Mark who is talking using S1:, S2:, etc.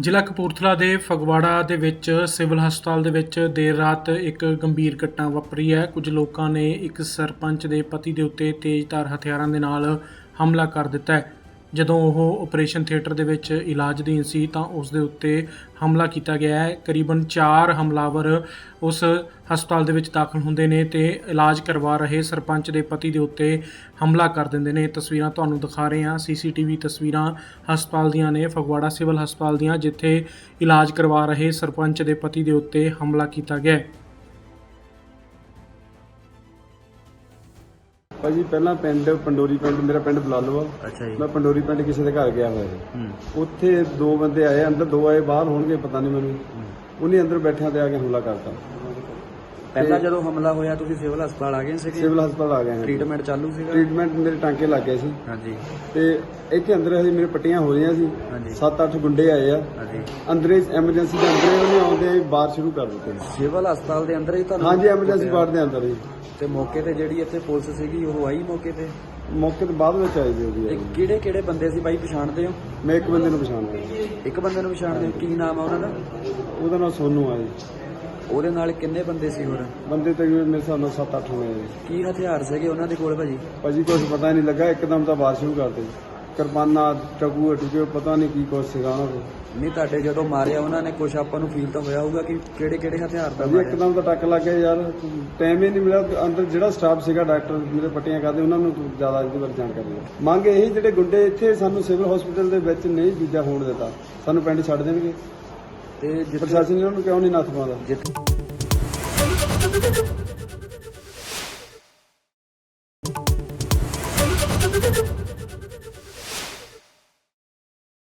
S1: ਜ਼ਿਲ੍ਹਾ ਕਪੂਰਥਲਾ ਦੇ ਫਗਵਾੜਾ ਦੇ ਵਿੱਚ ਸਿਵਲ ਹਸਪਤਾਲ ਦੇ ਵਿੱਚ ਦੇਰ ਰਾਤ ਇੱਕ ਗੰਭੀਰ ਘਟਨਾ ਵਾਪਰੀ ਹੈ। ਕੁਝ ਲੋਕਾਂ ਨੇ ਇੱਕ ਸਰਪੰਚ ਦੇ ਪਤੀ ਦੇ ਉੱਤੇ ਤੇਜ਼ਧਾਰ ਹਥਿਆਰਾਂ ਦੇ ਨਾਲ ਹਮਲਾ ਕਰ ਦਿੱਤਾ ਹੈ। ਜਦੋਂ ਉਹ ਆਪਰੇਸ਼ਨ ਥੀਏਟਰ ਦੇ ਵਿੱਚ ਇਲਾਜ ਅਧੀਨ ਸੀ ਤਾਂ ਉਸ ਦੇ ਉੱਤੇ ਹਮਲਾ ਕੀਤਾ ਗਿਆ ਹੈ। ਕਰੀਬਨ 4 ਹਮਲਾਵਰ ਉਸ ਹਸਪਤਾਲ ਦੇ ਵਿੱਚ ਦਾਖਲ ਹੁੰਦੇ ਨੇ ਤੇ ਇਲਾਜ ਕਰਵਾ ਰਹੇ ਸਰਪੰਚ ਦੇ ਪਤੀ ਦੇ ਉੱਤੇ ਹਮਲਾ ਕਰ ਦਿੰਦੇ ਨੇ। ਤਸਵੀਰਾਂ ਤੁਹਾਨੂੰ ਦਿਖਾ ਰਹੇ ਹਾਂ। ਸੀਸੀਟੀਵੀ ਤਸਵੀਰਾਂ ਹਸਪਤਾਲ ਦੀਆਂ ਨੇ, ਫਗਵਾੜਾ ਸਿਵਲ ਹਸਪਤਾਲ ਦੀਆਂ, ਜਿੱਥੇ ਇਲਾਜ ਕਰਵਾ ਰਹੇ ਸਰਪੰਚ ਦੇ ਪਤੀ ਦੇ ਉੱਤੇ ਹਮਲਾ ਕੀਤਾ ਗਿਆ
S2: ਭਾਜੀ ਪਹਿਲਾਂ ਪਿੰਡ ਪੰਡੋਰੀ ਪਿੰਡ ਮੇਰਾ ਪਿੰਡ ਬਲਾਲੋ ਆ।
S3: ਅੱਛਾ ਜੀ।
S2: ਮੈਂ ਪੰਡੋਰੀ ਪਿੰਡ ਕਿਸੇ ਦੇ ਘਰ ਗਿਆ ਹੋਇਆ ਸੀ। ਉੱਥੇ ਦੋ ਬੰਦੇ ਆਏ ਅੰਦਰ ਦੋ ਆਏ ਬਾਹਰ ਹੋਣਗੇ ਪਤਾ ਨਹੀਂ ਮੈਨੂੰ। ਉਹਨੇ ਅੰਦਰ ਬੈਠਿਆਂ ਤੇ ਆ ਕੇ ਹਮਲਾ ਕਰਤਾ।
S3: ਪਹਿਲਾਂ ਜਦੋਂ ਹਮਲਾ ਹੋਇਆ ਤੁਸੀਂ ਸਿਵਲ ਹਸਪਤਾਲ ਆ ਗਏ ਸੀਗੇ?
S2: ਸਿਵਲ ਹਸਪਤਾਲ ਆ ਗਏ ਹਾਂ
S3: ਟ੍ਰੀਟਮੈਂਟ ਚਾਲੂ ਸੀਗਾ?
S2: ਟ੍ਰੀਟਮੈਂਟ ਮੇਰੇ ਟਾਂਕੇ ਲੱਗ ਗਏ ਸੀ।
S3: ਹਾਂਜੀ।
S2: ਤੇ ਇੱਥੇ ਅੰਦਰ ਹਜੇ ਮੇਰੇ ਪੱਟੀਆਂ ਹੋ ਰਹੀਆਂ ਸੀ।
S3: ਹਾਂਜੀ।
S2: 7-8 ਗੁੰਡੇ ਆਏ ਆ।
S3: ਹਾਂਜੀ।
S2: ਅੰਦਰੇ ਐਮਰਜੈਂਸੀ ਦੇ ਅੰਦਰੇ ਉਹਨੇ ਆਉਂਦੇ ਬਾਹਰ ਸ਼ੁਰੂ ਕਰ ਦਿੱਤੇ।
S3: ਸਿਵਲ ਹਸਪਤਾਲ ਦੇ ਅੰਦਰ ਹੀ ਤੁਹਾਨੂੰ
S2: ਹਾਂਜੀ ਐਮਰਜੈਂਸੀ ਵਾਰਡ ਦੇ ਅੰਦਰ ਹੀ।
S3: ਤੇ ਮੌਕੇ ਤੇ ਜਿਹੜੀ ਇੱਥੇ ਪੁਲਿਸ ਸੀਗੀ ਉਹ ਆਈ ਮੌਕੇ ਤੇ?
S2: ਮੌਕੇ ਤੇ ਬਾਅਦ ਵਿੱਚ ਆਈ ਜੀ
S3: ਤੇ ਕਿਹੜੇ ਕਿਹੜੇ ਬੰਦੇ ਸੀ ਬਾਈ ਪਛਾਣਦੇ ਹੋ?
S2: ਮੈਂ ਇੱਕ ਬੰਦੇ ਨੂੰ ਪਛਾਣਦਾ
S3: ਇੱਕ ਬੰਦੇ ਨੂੰ ਪਛਾਣਦੇ ਹੋ? ਕੀ ਨਾਮ ਆ ਉਹਨਾਂ ਦਾ?
S2: ਉਹਦਾ ਨਾਮ ਸੋਨੂ ਆ ਜੀ।
S3: ਉਹਦੇ ਨਾਲ ਕਿੰਨੇ ਬੰਦੇ ਸੀ ਹੋਰ?
S2: ਬੰਦੇ ਤਕਰੀਬਨ ਮੇਰੇ ਹਿਸਾਬ ਨਾਲ 7-8 ਹੋਣੇ ਆ ਜੀ।
S3: ਕੀ ਹਥਿਆਰ ਸੀਗੇ ਉਹਨਾਂ ਦੇ ਕੋਲ ਭਾਜੀ?
S2: ਭਾਜੀ ਕੁਝ ਪਤਾ ਨਹੀਂ ਲੱਗਾ ਇੱਕਦਮ ਤਾਂ ਬਾਰਿਸ਼ ਸ਼ੁਰੂ ਕਰ ਦਿੱਤੀ। ਕਿਰਪਾਨਾਂ ਟਕੂ ਟੁਕੇ ਪਤਾ ਨਹੀਂ ਕੀ ਕੁਛ ਸੀਗਾ ਉਹਨਾਂ ਕੋਲ।
S3: ਨਹੀਂ ਤੁਹਾਡੇ ਜਦੋਂ ਮਾਰਿਆ ਉਹਨਾਂ ਨੇ ਕੁਝ ਆਪਾਂ ਨੂੰ ਫੀਲ ਤਾਂ ਹੋਇਆ ਹੋਊਗਾ ਕਿ ਕਿਹੜੇ ਕਿਹੜੇ ਹਥਿਆਰ ਦਾ
S2: ਭਾਜੀ
S3: ਮਾਰਿਆ।
S2: ਇੱਕਦਮ ਤਾਂ ਟੱਕ ਲੱਗ ਗਿਆ ਯਾਰ ਟਾਈਮ ਹੀ ਨਹੀਂ ਮਿਲਿਆ। ਅੰਦਰ ਜਿਹੜਾ ਸਟਾਫ ਸੀਗਾ ਡਾਕਟਰ ਜਿਹੜੇ ਪੱਟੀਆਂ ਕਰਦੇ ਉਹਨਾਂ ਨੂੰ ਜ਼ਿਆਦਾ ਇਹਦੇ ਬਾਰੇ ਜਾਣਕਾਰੀ ਹੈ। ਮੰਗ ਇਹੀ ਜਿਹੜੇ ਗੁੰਡੇ ਇੱਥੇ ਸਾਨੂੰ ਸਿਵਲ ਹਸਪੀਟਲ ਦੇ ਵਿੱਚ ਨਹੀਂ ਦੂਜਾ ਹੋਣ ਦਿੱਤਾ। ਸਾਨੂੰ ਪਿੰਡ ਛੱਡ ਦੇਣਗੇ।
S3: ਤੇ ਜਿੱਥੇ
S2: ਪ੍ਰਸ਼ਾਸਨ ਨੂੰ ਕਿਉਂ ਨਹੀਂ ਨੱਥ ਪਾਉਂਦਾ?
S3: ਜਿੱਥੇ